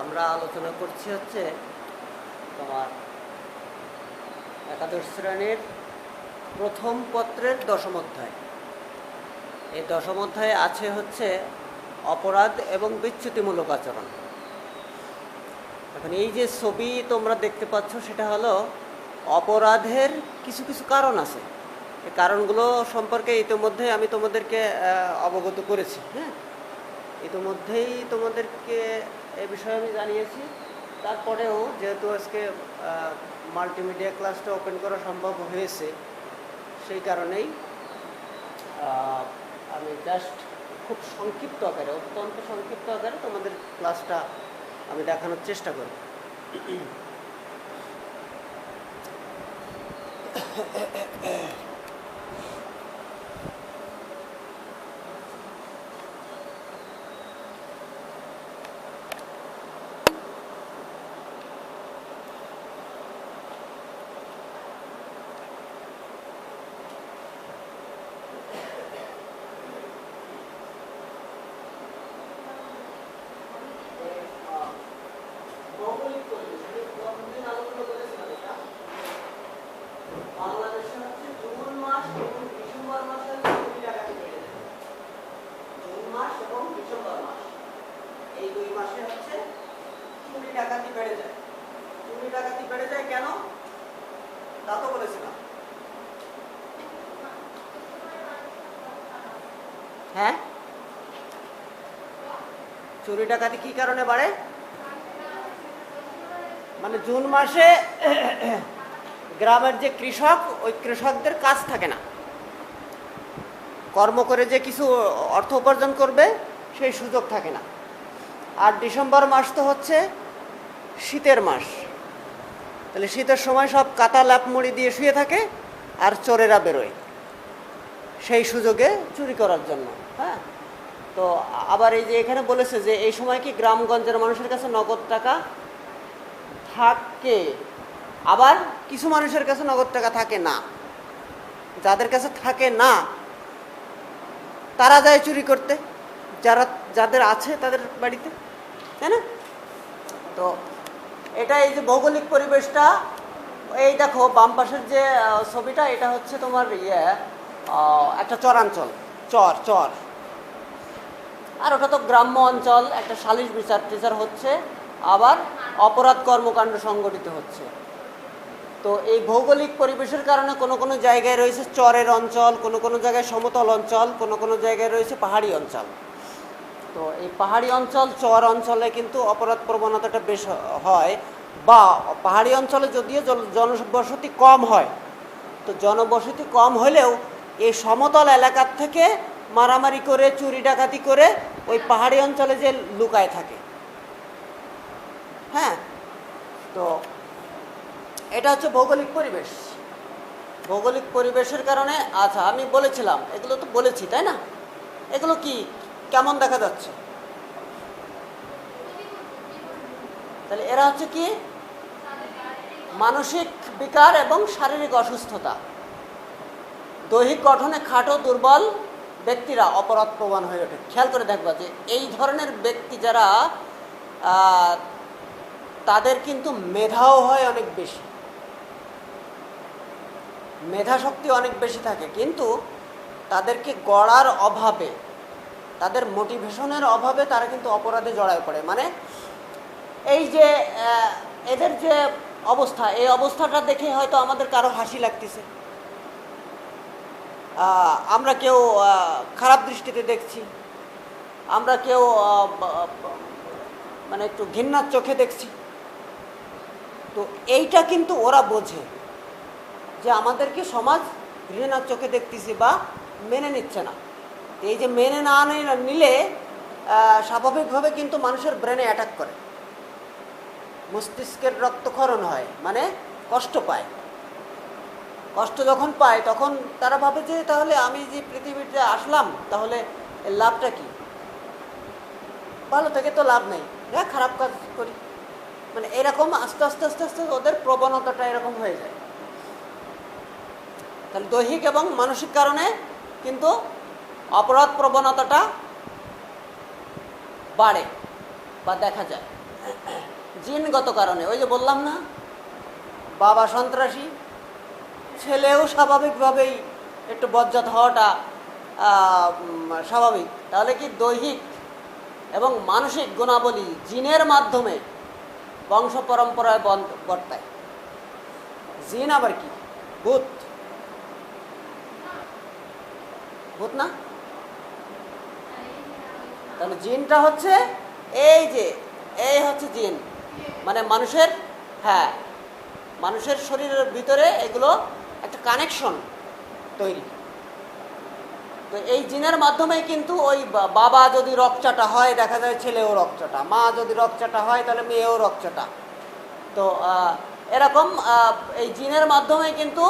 আমরা আলোচনা করছি হচ্ছে তোমার একাদশ শ্রেণির প্রথম পত্রের দশম অধ্যায়। এই দশম অধ্যায়ে আছে হচ্ছে অপরাধ এবং বিচ্যুতিমূলক আচরণ। এখন এই যে ছবি তোমরা দেখতে পাচ্ছ, সেটা হলো অপরাধের কিছু কিছু কারণ আছে। এই কারণগুলো সম্পর্কে ইতিমধ্যে আমি তোমাদেরকে অবগত করেছি হ্যাঁ? ইতিমধ্যেই তোমাদেরকে এই বিষয়ে আমি জানিয়েছি। তারপরেও যেহেতু আজকে মাল্টিমিডিয়া ক্লাসটা ওপেন করা সম্ভব হয়েছে, সেই কারণেই আমি জাস্ট খুব সংক্ষিপ্ত আকারে, অত্যন্ত সংক্ষিপ্ত আকারে তোমাদের ক্লাসটা আমি দেখানোর চেষ্টা করি ভৌগোলিক পরিবেশ আমি গতদিন আলোচনা করেছিলাম এটা বাংলাদেশে হচ্ছে জুন মাস এবং ডিসেম্বর মাসে ছুটি ডাকাতি বেড়ে যায় জুন মাস এবং ডিসেম্বর মাস এই দুই মাসে হচ্ছে চুরি ডাকাতি বেড়ে যায় চুরি ডাকাতি বেড়ে যায় কেন তা তো বলেছিলাম হ্যাঁ চুরি ডাকাতি কি কারণে বাড়ে? মানে জুন মাসে গ্রামের যে কৃষক, ওই কৃষকদের কাজ থাকে না। কর্ম করে যে কিছু অর্থ উপার্জন করবে, সেই সুযোগ থাকে না। আর ডিসেম্বর মাস তো হচ্ছে শীতের মাস। তাহলে শীতের সময় সব কাতা লাপ মুড়ি দিয়ে শুয়ে থাকে আর চোরেরা বেরোয়। সেই সুযোগে চুরি করার জন্য হ্যাঁ? তো আবার এই যে এখানে বলেছে যে এই সময় কি গ্রামগঞ্জের মানুষের কাছে নগদ টাকা থাকে? আবার কিছু মানুষের কাছে নগদ টাকা থাকে না। যাদের কাছে থাকে না, তারা যায় চুরি করতে। যারা, যাদের আছে তাদের বাড়িতে, তাই না? তো এটা এই যে ভৌগোলিক পরিবেশটা, এই দেখো বাম পাশের যে ছবিটা, এটা হচ্ছে তোমার ইয়ে একটা চরাঞ্চল, চর চর। আর ওটা তো গ্রাম্য অঞ্চল, একটা সালিশ বিচার টিচার হচ্ছে। আবার অপরাধ কর্মকাণ্ড সংগঠিত হচ্ছে। তো এই ভৌগোলিক পরিবেশের কারণে কোনো কোনো জায়গায় রয়েছে চরের অঞ্চল, কোনো কোনো জায়গায় সমতল অঞ্চল, কোনো কোনো জায়গায় রয়েছে পাহাড়ি অঞ্চল। তো এই পাহাড়ি অঞ্চল, চর অঞ্চলে কিন্তু অপরাধ প্রবণতাটা বেশ হয়, বা পাহাড়ি অঞ্চলে যদিও জনবসতি কম হয়, তো জনবসতি কম হলেও এই সমতল এলাকার থেকে মারামারি করে, চুরি ডাকাতি করে ওই পাহাড়ি অঞ্চলে যে লুকায় থাকে। হ্যাঁ? তো এটা হচ্ছে ভৌগোলিক পরিবেশ। ভৌগোলিক পরিবেশের কারণে আচ্ছা আমি বলেছিলাম, এগুলো তো বলেছি, তাই না? এগুলো কি, কেমন দেখা যাচ্ছে? তাহলে এরা হচ্ছে কি? মানসিক বিকার এবং শারীরিক অসুস্থতা। দৈহিক গঠনে খাটো, দুর্বল ব্যক্তিরা অপরাধ প্রবণ হয়ে ওঠে। খেয়াল করে দেখবা যে এই ধরনের ব্যক্তি যারা তাদের কিন্তু মেধাও হয় অনেক বেশি। মেধা শক্তি অনেক বেশি থাকে, কিন্তু তাদেরকে গড়ার অভাবে, তাদের মোটিভেশনের অভাবে তারা কিন্তু অপরাধে জড়ায় পড়ে। মানে এই যে এদের যে অবস্থা, এই অবস্থাটা দেখে হয়তো আমাদের কারও হাসি লাগতেছে। আমরা কেউ খারাপ দৃষ্টিতে দেখছি। আমরা কেউ মানে একটু ঘৃণার চোখে দেখছি। তো এইটা কিন্তু ওরা বোঝে যে আমাদেরকে সমাজ ঘৃণার চোখে দেখতেছে বা মেনে নিচ্ছে না। এই যে মেনে নি- নিলে স্বাভাবিকভাবে কিন্তু মানুষের ব্রেনে অ্যাটাক করে। মস্তিষ্কের রক্তক্ষরণ হয় মানে কষ্ট পায়। কষ্ট যখন পায়, তখন তারা ভাবে যে, তাহলে আমি যে পৃথিবীতে আসলাম, তাহলে লাভটা কি? ভালো থেকে তো লাভ নেই। হ্যাঁ খারাপ কাজ করি। মানে এরকম আস্তে আস্তে আস্তে আস্তে ওদের প্রবণতাটা এরকম হয়ে যায়। তাহলে দৈহিক এবং মানসিক কারণে কিন্তু অপরাধ প্রবণতাটা বাড়ে বা দেখা যায়। জিনগত কারণে। ওই যে বললাম না, বাবা সন্ত্রাসী ছেলেও স্বাভাবিকভাবেই একটু বজ্জাত হওয়াটা স্বাভাবিক। তাহলে কি দৈহিক এবং মানসিক গুণাবলী জিনের মাধ্যমে বংশ পরম্পরায় বর্তায়? জিন আবার কি? ভূত। ভূত না? তাহলে জিনটা হচ্ছে এই যে, এই হচ্ছে জিন। মানে মানুষের হ্যাঁ মানুষের শরীরের ভিতরে এগুলো একটা কানেকশন তৈরি। তো এই জিনের মাধ্যমে কিন্তু ওই বাবা যদি রকচাটা হয়, দেখা যায় ছেলেও রকচাটা, মা যদি রকচাটা হয়, তাহলে মেয়েও রকচাটা। তো এরকম এই জিনের মাধ্যমে কিন্তু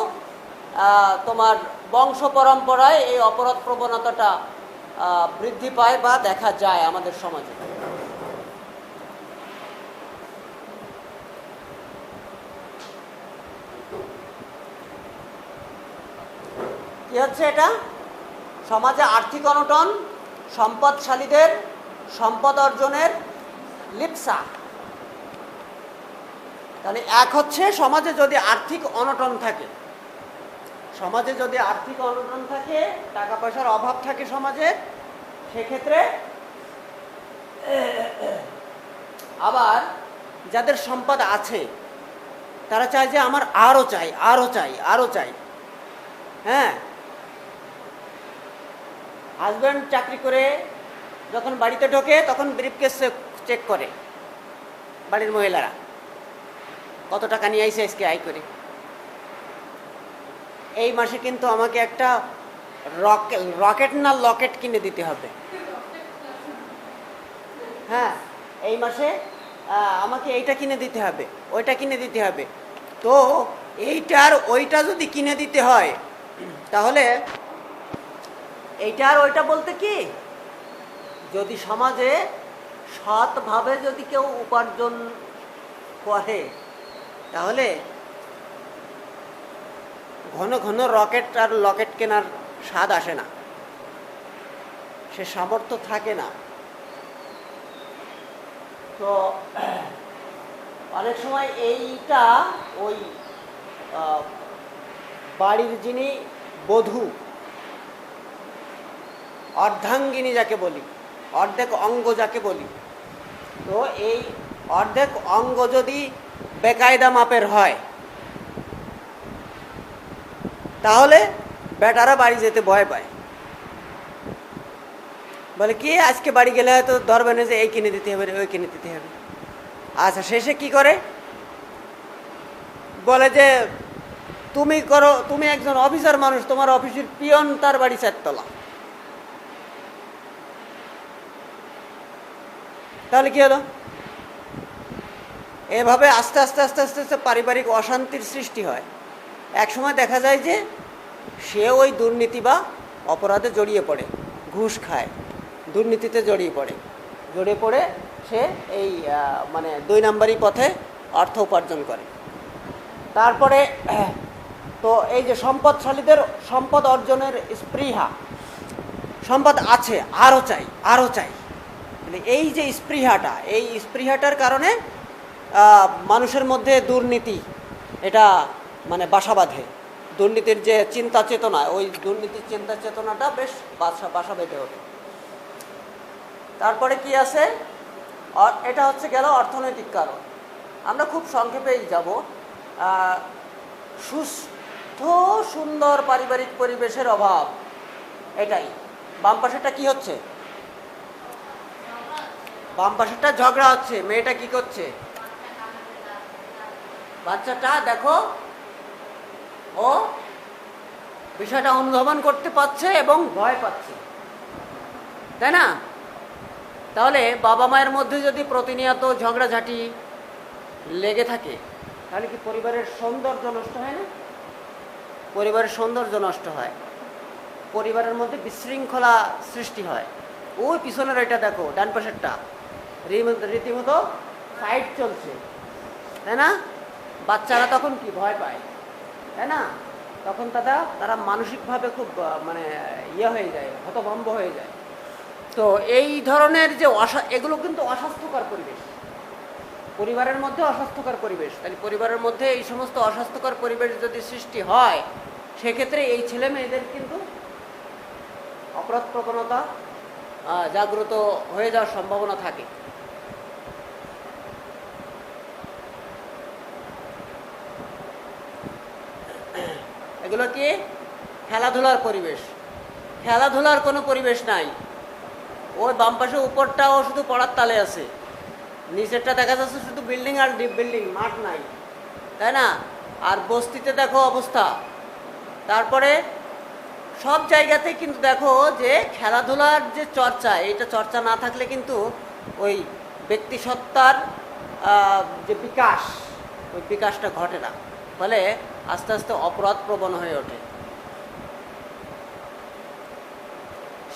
তোমার বংশ পরম্পরায় এই অপরাধ প্রবণতাটা বৃদ্ধি পায় বা দেখা যায় আমাদের সমাজে। কি হচ্ছে এটা। সমাজে আর্থিক অনটন, সম্পদশালীদের, সম্পদ অর্জনের লিপসা। তাহলে এক হচ্ছে সমাজে যদি আর্থিক অনটন থাকে, সমাজে যদি আর্থিক অনটন থাকে টাকা পয়সার অভাব থাকে সমাজে, সেক্ষেত্রে, আবার যাদের সম্পদ আছে, তারা চায় যে আমার আরও চাই আরও চাই আরও চাই। হ্যাঁ? হাজব্যান্ড চাকরি করে যখন বাড়িতে ঢোকে, তখন ব্রিফকেস চেক করে বাড়ির মহিলারা। কত টাকা নিয়ে আইসে আজকে আয় করে। এই মাসে কিন্তু আমাকে একটা রকেট রকেট না লকেট কিনে দিতে হবে। হ্যাঁ এই মাসে আমাকে এইটা কিনে দিতে হবে, ওইটা কিনে দিতে হবে। তো এইটার, ওইটা যদি কিনে দিতে হয়, তাহলে এইটা আর ওইটা বলতে কি? যদি সমাজে সৎভাবে যদি কেউ উপার্জন করে, তাহলে ঘন ঘন রকেট আর লকেট কেনার স্বাদ আসে না। সে সামর্থ্য থাকে না। তো অনেক সময় এইটা ওই বাড়ির যিনি বধূ অর্ধাঙ্গিনী যাকে বলি, অর্ধেক অঙ্গ যাকে বলি। তো এই অর্ধেক অঙ্গ যদি বেকায়দা মাপের হয়, তাহলে বেটারা বাড়ি যেতে ভয় পায়। বলে, কি আজকে বাড়ি গেলে হয়তো ধরবে না যে এই কিনে দিতে হবে, ওই কিনে দিতে হবে? আচ্ছা শেষে কি করে? বলে যে, তুমি করো, তুমি একজন অফিসার মানুষ, তোমার অফিসের পিয়ন তার বাড়ি চারতলা। তাহলে কি হলো? এভাবে আস্তে আস্তে আস্তে আস্তে আস্তে পারিবারিক অশান্তির সৃষ্টি হয়। এক সময় দেখা যায় যে সে ওই দুর্নীতি বা অপরাধে জড়িয়ে পড়ে, ঘুষ খায়, দুর্নীতিতে জড়িয়ে পড়ে। জড়িয়ে পড়ে সে এই মানে দুই নাম্বারই পথে অর্থ উপার্জন করে। তারপরে, তো এই যে সম্পদশালীদের, সম্পদ অর্জনের স্পৃহা, সম্পদ আছে, আরও চাই আরও চাই। মানে এই যে স্পৃহাটা, এই স্পৃহাটার কারণে মানুষের মধ্যে দুর্নীতি, এটা মানে বাসা বাঁধে। দুর্নীতির যে চিন্তা চেতনা, ওই দুর্নীতির চিন্তা চেতনাটা বেশ বাসা বাসা বেঁধে ওঠে। তারপরে কি আছে? এটা হচ্ছে গেল অর্থনৈতিক কারণ। আমরা খুব সংক্ষেপেই যাব। সুস্থ, সুন্দর পারিবারিক পরিবেশের অভাব, এটাই। বাম পাশেটা কি হচ্ছে? বাম পাশেরটা ঝগড়া হচ্ছে, মেয়েটা কি করছে? বাচ্চাটা দেখো, ও বিষয়টা অনুধাবন করতে পারছে এবং ভয় পাচ্ছে। তাই না? তাহলে বাবা মায়ের মধ্যে যদি প্রতিনিয়ত ঝগড়াঝাটি লেগে থাকে, তাহলে কি পরিবারের সৌন্দর্য নষ্ট হয় না? পরিবারের সৌন্দর্য নষ্ট হয়। পরিবারের মধ্যে বিশৃঙ্খলা সৃষ্টি হয়। ওই পিছনের এটা দেখো, ডান পাশেরটা। রীতিমতো- ফাইট চলছে। তাই না? বাচ্চারা তখন কি ভয় পায়? তাই না? তখন তারা তারা মানসিকভাবে খুব মানে ইয়ে হয়ে যায়, হতভম্ব হয়ে যায়। তো এই ধরনের যে অসা, এগুলো কিন্তু অস্বাস্থ্যকর পরিবেশ। পরিবারের মধ্যে অস্বাস্থ্যকর পরিবেশ। তাহলে পরিবারের মধ্যে এই সমস্ত অস্বাস্থ্যকর পরিবেশ যদি সৃষ্টি হয়, সেক্ষেত্রে এই ছেলে মেয়েদের কিন্তু অপরাধ প্রবণতা জাগ্রত হয়ে যাওয়ার সম্ভাবনা থাকে। এগুলো কি? খেলাধুলার পরিবেশ। খেলাধুলার কোনো পরিবেশ নাই। ওই বাম পাশে উপরটাও শুধু পড়ার তালে আছে। নিচেরটা দেখা যাচ্ছে শুধু বিল্ডিং আর ডিপ বিল্ডিং, মাঠ নাই। তাই না? আর বস্তিতে দেখো অবস্থা। তারপরে সব জায়গাতে কিন্তু দেখো যে খেলাধুলার যে চর্চা, এইটা চর্চা না থাকলে কিন্তু ওই ব্যক্তিসত্তার যে বিকাশ, ওই বিকাশটা ঘটে না। ফলে আস্তে আস্তে অপরাধ প্রবণ হয়ে ওঠে।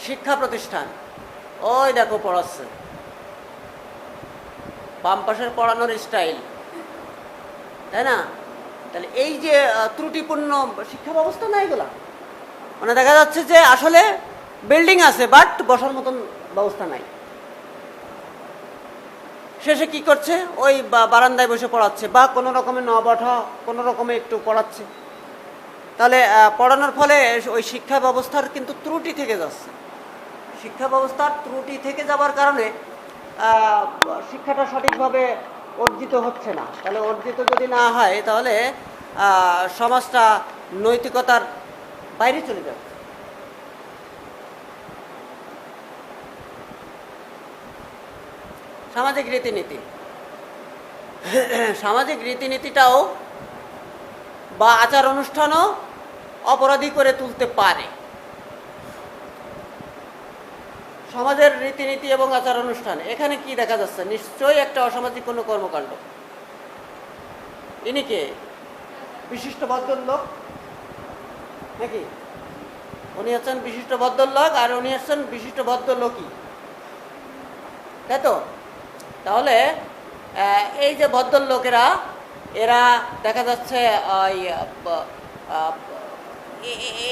শিক্ষা প্রতিষ্ঠান। ওই দেখো পড়াচ্ছে। বাম পাশের পড়ানোর স্টাইল। তাই না? তাহলে এই যে ত্রুটিপূর্ণ শিক্ষা ব্যবস্থা না এগুলা? মানে দেখা যাচ্ছে যে আসলে বিল্ডিং আছে, বাট বসার মতন ব্যবস্থা নাই। শেষে কি করছে? ওই বারান্দায় বসে পড়াচ্ছে বা কোনো রকমের ন বঠা কোনো রকমে একটু পড়াচ্ছে। তাহলে পড়ানোর ফলে ওই শিক্ষা ব্যবস্থার কিন্তু ত্রুটি থেকে যাচ্ছে। শিক্ষা ব্যবস্থার ত্রুটি থেকে যাবার কারণে শিক্ষাটা সঠিকভাবে অর্জিত হচ্ছে না। তাহলে অর্জিত যদি না হয়, তাহলে সমাজটা নৈতিকতার বাইরে চলে যাবে। সামাজিক রীতিনীতি। সামাজিক রীতিনীতিটাও বা আচার অনুষ্ঠানও অপরাধী করে তুলতে পারে। সমাজের রীতিনীতি এবং আচার অনুষ্ঠান, এখানে কি দেখা যাচ্ছে? নিশ্চয়ই একটা অসামাজিক কোনো কর্মকাণ্ড। ইনি কে? বিশিষ্ট ভদ্রলোক? নাকি? উনি হচ্ছেন বিশিষ্ট ভদ্রলোক আর উনি হচ্ছেন বিশিষ্ট ভদ্রলোকই। তাই তো? তাহলে এই যে ভদ্রলোকেরা এরা দেখা যাচ্ছে ওই,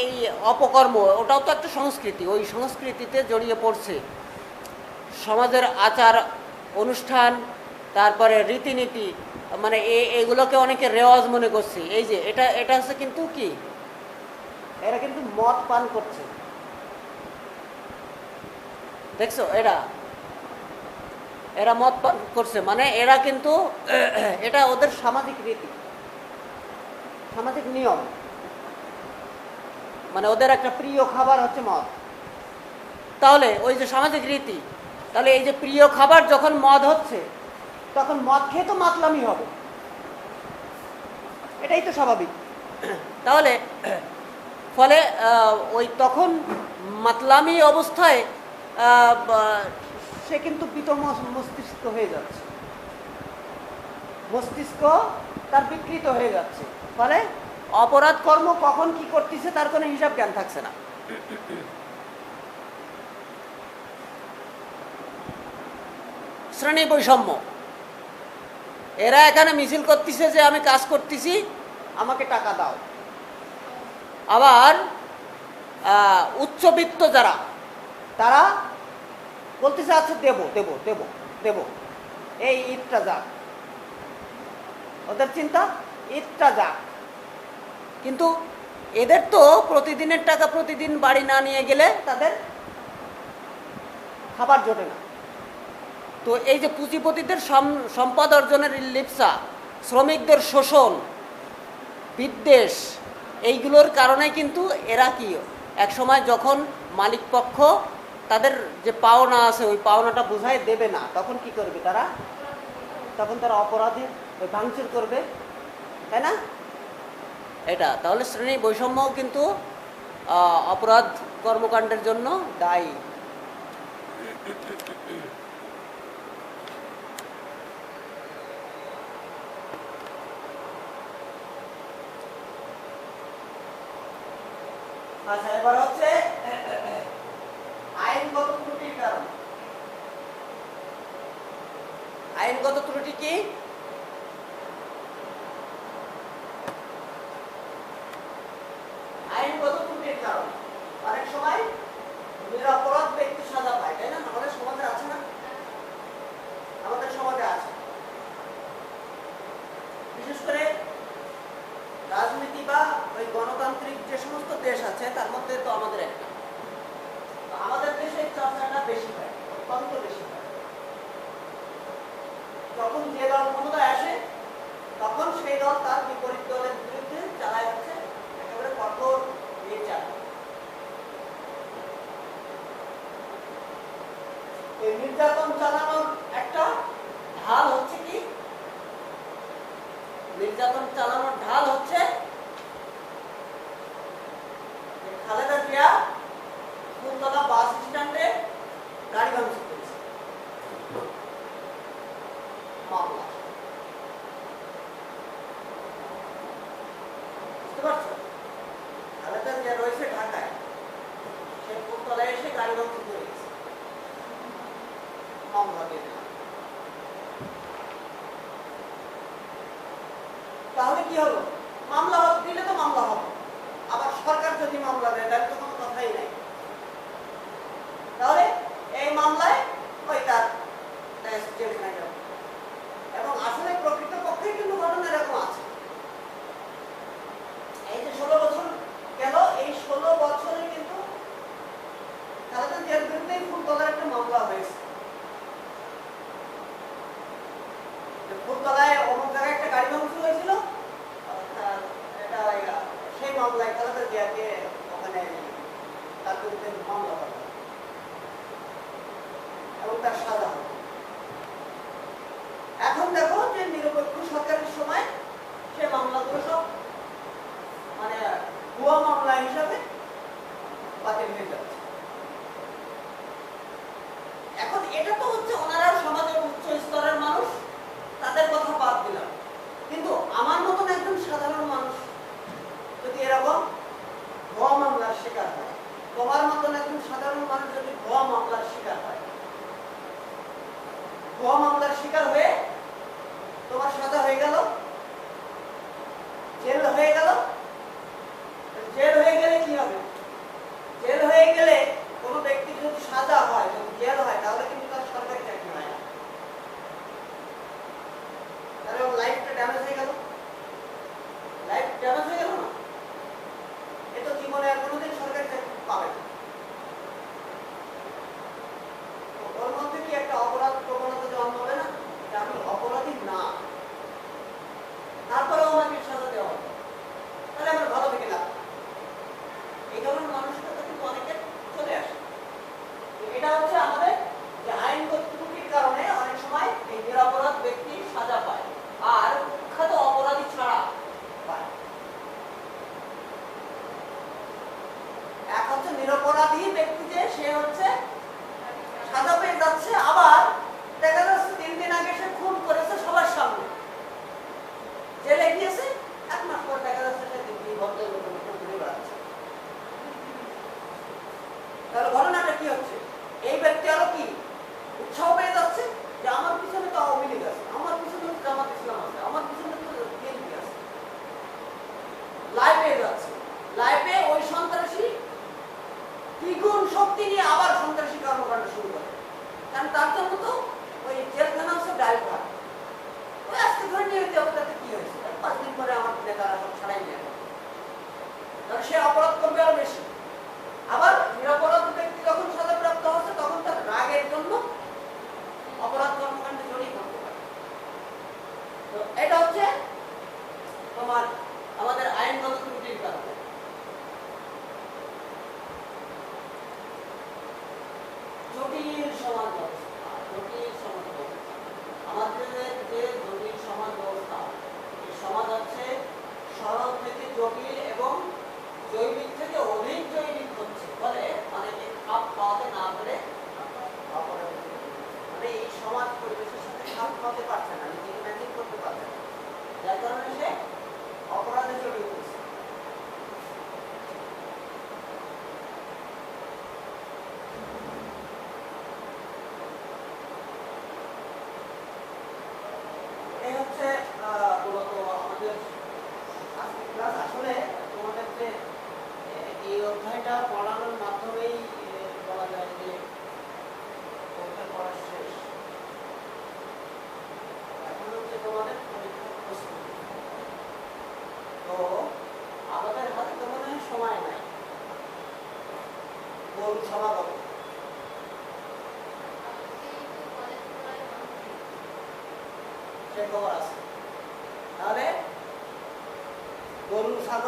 এই অপকর্ম ওটাও তো একটা সংস্কৃতি ওই সংস্কৃতিতে জড়িয়ে পড়ছে। সমাজের আচার অনুষ্ঠান তারপরে রীতিনীতি মানে এগুলোকে অনেকে রেওয়াজ মনে করছে। এই যে এটা এটা হচ্ছে কিন্তু কি? এরা কিন্তু মদ পান করছে। দেখছ এরা? এরা পান করছে। মানে এরা কিন্তু, এটা ওদের সামাজিক রীতি। সামাজিক নিয়ম। মানে ওদের একটা প্রিয় খাবার হচ্ছে মদ। তাহলে ওই যে সামাজিক রীতি, তাহলে এই যে প্রিয় খাবার যখন মদ হচ্ছে, তখন মদ খেয়ে তো মাতলামি হবে। এটাই তো স্বাভাবিক। তাহলে, ফলে ওই তখন মাতলামি অবস্থায় সে কিন্তু বিত মস্তিষ্ক হয়ে যাচ্ছে। মস্তিষ্ক তার বিকৃত হয়ে যাচ্ছে। ফলে অপরাধ কর্ম কখন কি করতেছে তার কোনো হিসাব জ্ঞান থাকছে না। শ্রেণি বৈষম্য এরা এখানে মিছিল করতেছে যে আমি কাজ করতেছি, আমাকে টাকা দাও। আবার উচ্চবিত্ত যারা, তারা বলতেছে আচ্ছা দেবো দেবো দেবো দেবো। এই ঈদটা যাক ওদের চিন্তা? ঈদটা যাক কিন্তু এদের তো প্রতিদিনের টাকা প্রতিদিন বাড়ি না নিয়ে গেলে তাদের খাবার জোটে না। তো এই যে পুঁজিপতিদের সম্পদ অর্জনের লিপসা শ্রমিকদের শোষণ, বিদ্বেষ, এইগুলোর কারণে কিন্তু এরা কি? এক সময় যখন মালিক পক্ষ তাদের যে পাওনা আছে, ওই পাওনাটা বুঝাই দেবে না। তখন কি করবে তারা? তখন তারা অপরাধে, ওই ভাঙচুর করবে। তাই না? এটা। তাহলে শ্রেণি বৈষম্যও কিন্তু অপরাধ কর্মকাণ্ডের জন্য দায়ী। আচ্ছা এবার হচ্ছে আইনগত ত্রুটির কারণ আইনগত ত্রুটি দিয়ে দল ক্ষমতায় আসে তখন সেই দল তার বিপরীত দলের মামলা বুঝতে পারছ? খালেদা জিয়া রয়েছে ঢাকায় সে এসে গাড়ি ele com toda mão, talvez. মামলার শিকার হয়ে ব্যক্তি আরও কি? উৎসাহ পেয়ে যাচ্ছে যে আমার পিছনে তো আওয়ামী লীগ আছে, আমার পিছনে তো জামাত ইসলাম আছে, আমার পিছনে তো বিএনপি আছে। যাচ্ছে। ওই সন্ত্রাসী দ্বিগুণ শক্তি নিয়ে আবার সন্ত্রাসী কর্মকাণ্ড শুরু করে। কারণ তার জন্য তো ওই জেলখানা হচ্ছে ওই আজকে ধরে নিয়ে হইতে হবে, তাতে কি হয়েছে? পাঁচ দিন পরে আমার নেতারা সব ছাড়াই নিয়ে সে অপরাধ করবে আরও বেশি। আবার নিরাপরাধ অপরাধ কর্মকাণ্ডে জড়িয়ে পড়তে পারে। তো এটা হচ্ছে তোমার আমাদের আইনগত ত্রুটির কারণে। জটিল সমাজ ব্যবস্থা, জটিল সমাজ ব্যবস্থা। আমাদের যে জটিল সমাজ ব্যবস্থা, এই সমাজ হচ্ছে সরল থেকে জটিল এবং জৈবিক থেকে অধিক জৈবিক হচ্ছে। ফলে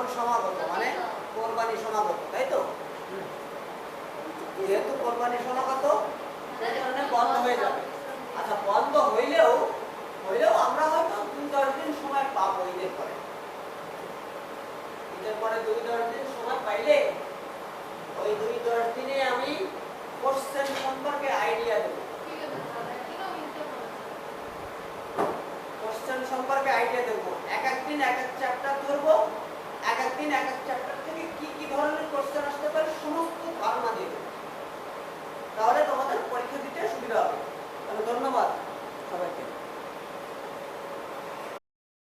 গরু সমাগত মানে কোরবানি সমাগত, তাই তো? যেহেতু কোরবানি সমাগত বন্ধ হয়ে যাবে। আচ্ছা বন্ধ হইলেও হইলেও আমরা হয়তো দুই দশ দিন সময় পাবো ঈদের পরে। ঈদের পরে দুই দশ দিন সময় পাইলে ওই দুই দশ দিনে আমি কোশ্চেন সম্পর্কে আইডিয়া দেবো। কোশ্চেন সম্পর্কে আইডিয়া দেবো। এক এক দিন এক এক চ্যাপ্টার ধরবো। এক এক দিন এক এক চ্যাপ্টার থেকে কি কি ধরনের কোশ্চেন আসতে পারে সমস্ত ধারণা দিয়ে তাহলে তোমাদের পরীক্ষা দিতে সুবিধা হবে। তাহলে ধন্যবাদ